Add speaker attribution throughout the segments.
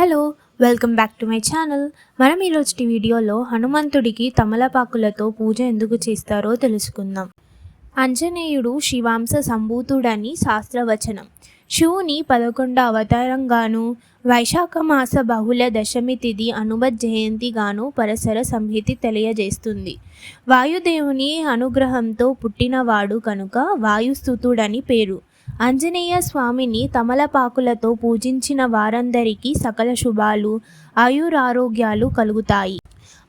Speaker 1: Hello welcome back to my channel. మనం ఈరోజు వీడియోలో హనుమంతుడికి తమలపాకులతో పూజ ఎందుకు చేస్తారో తెలుసుకుందాం. ఆంజనేయుడు శివాంశ సంభూతుడని శాస్త్రవచనం. శివుని పదకొండ అవతారంగాను వైశాఖ మాస బహుళ దశమి తిథి అనుమత్ జయంతిగాను పరసర సంహితి తెలియజేస్తుంది. వాయుదేవుని అనుగ్రహంతో పుట్టినవాడు కనుక వాయుస్తుతుడని పేరు. ఆంజనేయ స్వామిని తమలపాకులతో పూజించిన వారందరికీ సకల శుభాలు ఆయురారోగ్యాలు కలుగుతాయి.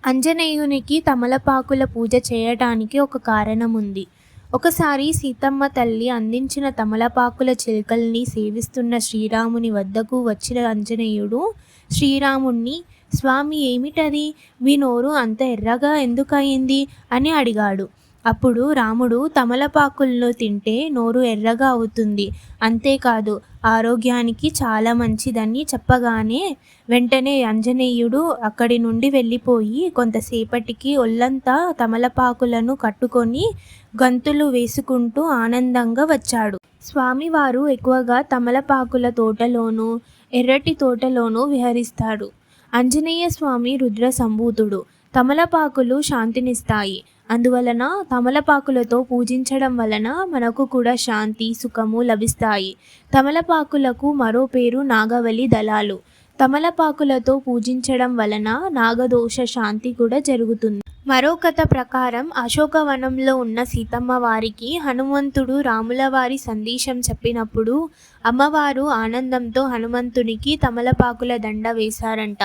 Speaker 1: ఆంజనేయునికి తమలపాకుల పూజ చేయటానికి ఒక కారణం ఉంది ఒకసారి సీతమ్మ తల్లి అందించిన తమలపాకుల చిలుకల్ని సేవిస్తున్న శ్రీరాముని వద్దకు వచ్చిన ఆంజనేయుడు శ్రీరాముణ్ణి స్వామి ఏమిటది? మీ నోరు అంత ఎర్రగా ఎందుకయింది? అని అడిగాడు. అప్పుడు రాముడు తమలపాకులను తింటే నోరు ఎర్రగా అవుతుంది. అంతేకాదు ఆరోగ్యానికి చాలా మంచిదని చెప్పగానే వెంటనే ఆంజనేయుడు అక్కడి నుండి వెళ్ళిపోయి కొంతసేపటికి ఒళ్ళంతా తమలపాకులను కట్టుకొని గంతులు వేసుకుంటూ ఆనందంగా వచ్చాడు. స్వామివారు ఎక్కువగా తమలపాకుల తోటలోనూ ఎర్రటి తోటలోనూ విహరిస్తాడు ఆంజనేయ స్వామి రుద్ర సంభూతుడు తమలపాకులు శాంతినిస్తాయి. అందువలన తమలపాకులతో పూజించడం వలన మనకు కూడా శాంతి సుఖము లభిస్తాయి. తమలపాకులకు మరో పేరు నాగవలి దళాలు. తమలపాకులతో పూజించడం వలన నాగదోష శాంతి కూడా జరుగుతుంది. మరో కథ ప్రకారం అశోకవనంలో ఉన్న సీతమ్మ వారికి హనుమంతుడు రాముల వారి సందేశం చెప్పినప్పుడు అమ్మవారు ఆనందంతో హనుమంతునికి తమలపాకుల దండ వేశారంట.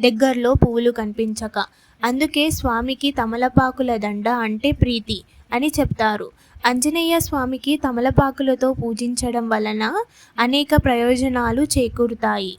Speaker 1: దగ్గరలో పువ్వులు కనిపించక. అందుకే స్వామికి తమలపాకుల దండ అంటే ప్రీతి అని చెప్తారు. ఆంజనేయ స్వామికి తమలపాకులతో పూజించడం వలన అనేక ప్రయోజనాలు చేకూరుతాయి.